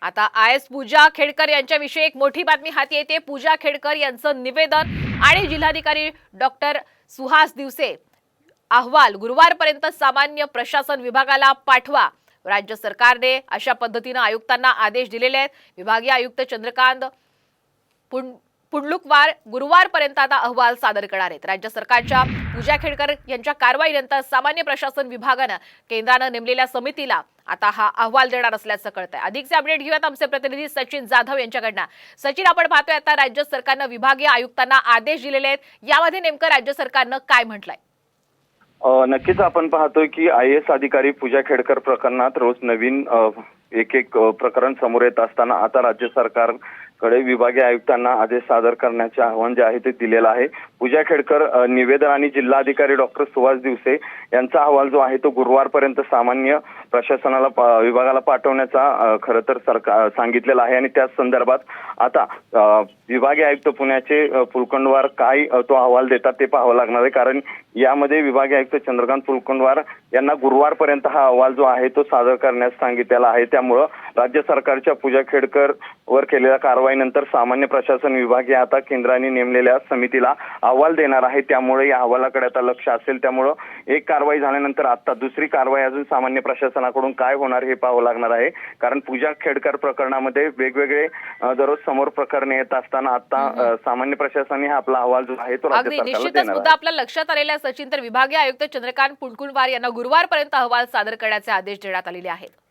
आता I S पूजा खेडकर यांच्याविषयी एक मोठी बातमी हाती येते. पूजा खेडकर यांचं निवेदन आणि जिल्हाधिकारी डॉक्टर सुहास दिवसे अहवाल गुरुवारपर्यंत सामान्य प्रशासन विभागाला पाठवा. राज्य सरकारने अशा पद्धतीनं आयुक्तांना आदेश दिलेले आहेत. विभागीय आयुक्त चंद्रकांत पुं- पुंडलुकवार गुरुवारपर्यंत आता अहवाल सादर करणार आहेत. राज्य सरकारच्या पूजा खेडकर यांच्या कारवाईनंतर सामान्य प्रशासन विभागानं केंद्रानं नेमलेल्या समितीला आता हा अहवाल देणार असल्याचं कळतंय. अधिकचे अपडेट घेऊयात आमचे प्रतिनिधी सचिन जाधव यांच्याकडनं. सचिन आपण पाहतोय आता राज्य सरकारनं विभागीय आयुक्तांना आदेश दिलेले आहेत. यामध्ये नेमकं राज्य सरकारनं काय म्हटलंय? नक्कीच आपण पाहतोय की आय एस अधिकारी पूजा खेडकर प्रकरणात रोज नवीन एक एक प्रकरण समोर येत असताना आता राज्य सरकारकडे विभागीय आयुक्तांना आदेश सादर करण्याचे आव्हान जे आहे ते दिलेलं आहे. पूजा खेडकर निवेदन आणि जिल्हाधिकारी डॉक्टर सुभाष दिवसे यांचा अहवाल जो आहे तो गुरुवारपर्यंत सामान्य प्रशासनाला विभागाला पाठवण्याचा खरं तर सरकार सांगितलेला आहे. आणि त्याच संदर्भात आता विभागीय आयुक्त पुण्याचे पुलकंडवार काय तो अहवाल देतात ते पाहावं लागणार आहे. कारण यामध्ये विभागीय आयुक्त चंद्रकांत पुलकंडवार यांना गुरुवारपर्यंत हा अहवाल जो आहे तो सादर करण्यास सांगितलेला आहे. त्यामुळं राज्य सरकारच्या पूजा खेडकर वर केलेल्या कारवाईनंतर सामान्य प्रशासन विभाग हे आता केंद्राने नेमलेल्या समितीला अहवाल देणार आहे. त्यामुळे या अहवालाकडे आता लक्ष असेल. त्यामुळं एक कारवाई झाल्यानंतर आता दुसरी कारवाई अजून सामान्य प्रशासनाकडून काय होणार हे पाहावं लागणार आहे. कारण पूजा खेडकर प्रकरणामध्ये वेगवेगळे दररोज समोर प्रकरणे येत असताना आता सामान्य प्रशासनाने हा आपला अहवाल जो आहे तो राज्य निश्चितच मुद्दा आपल्या लक्षात आलेला आहे, सचिन तर विभागीय आयुक्त चंद्रकांत पुणकुलवार यांना गुरुवारपर्यंत अहवाल सादर करण्याचे आदेश देण्यात आलेले आहेत.